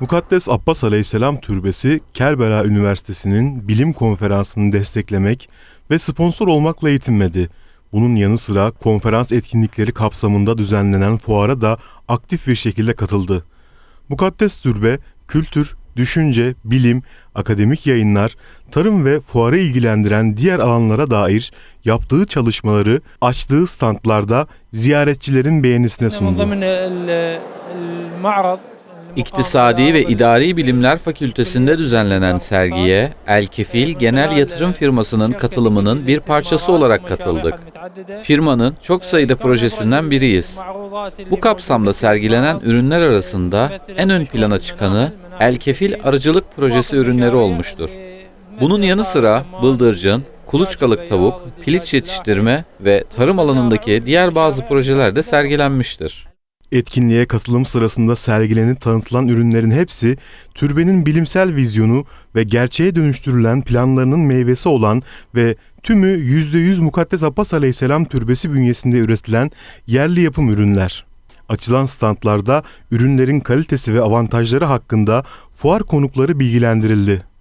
Mukaddes Abbas Aleyhisselam Türbesi Kerbela Üniversitesi'nin bilim konferansını desteklemek ve sponsor olmakla yetinmedi. Bunun yanı sıra konferans etkinlikleri kapsamında düzenlenen fuara da aktif bir şekilde katıldı. Mukaddes Türbe, kültür, düşünce, bilim, akademik yayınlar, tarım ve fuarı ilgilendiren diğer alanlara dair yaptığı çalışmaları açtığı standlarda ziyaretçilerin beğenisine sundu. İktisadi ve İdari Bilimler Fakültesi'nde düzenlenen sergiye Elkefil Genel Yatırım Firması'nın katılımının bir parçası olarak katıldık. Firmanın çok sayıda projesinden biriyiz. Bu kapsamda sergilenen ürünler arasında en ön plana çıkanı Elkefil Arıcılık Projesi ürünleri olmuştur. Bunun yanı sıra bıldırcın, kuluçkalık tavuk, piliç yetiştirme ve tarım alanındaki diğer bazı projeler de sergilenmiştir. Etkinliğe katılım sırasında sergilenip tanıtılan ürünlerin hepsi türbenin bilimsel vizyonu ve gerçeğe dönüştürülen planlarının meyvesi olan ve tümü %100 Mukaddes Abbas Aleyhisselam Türbesi bünyesinde üretilen yerli yapım ürünler. Açılan standlarda ürünlerin kalitesi ve avantajları hakkında fuar konukları bilgilendirildi.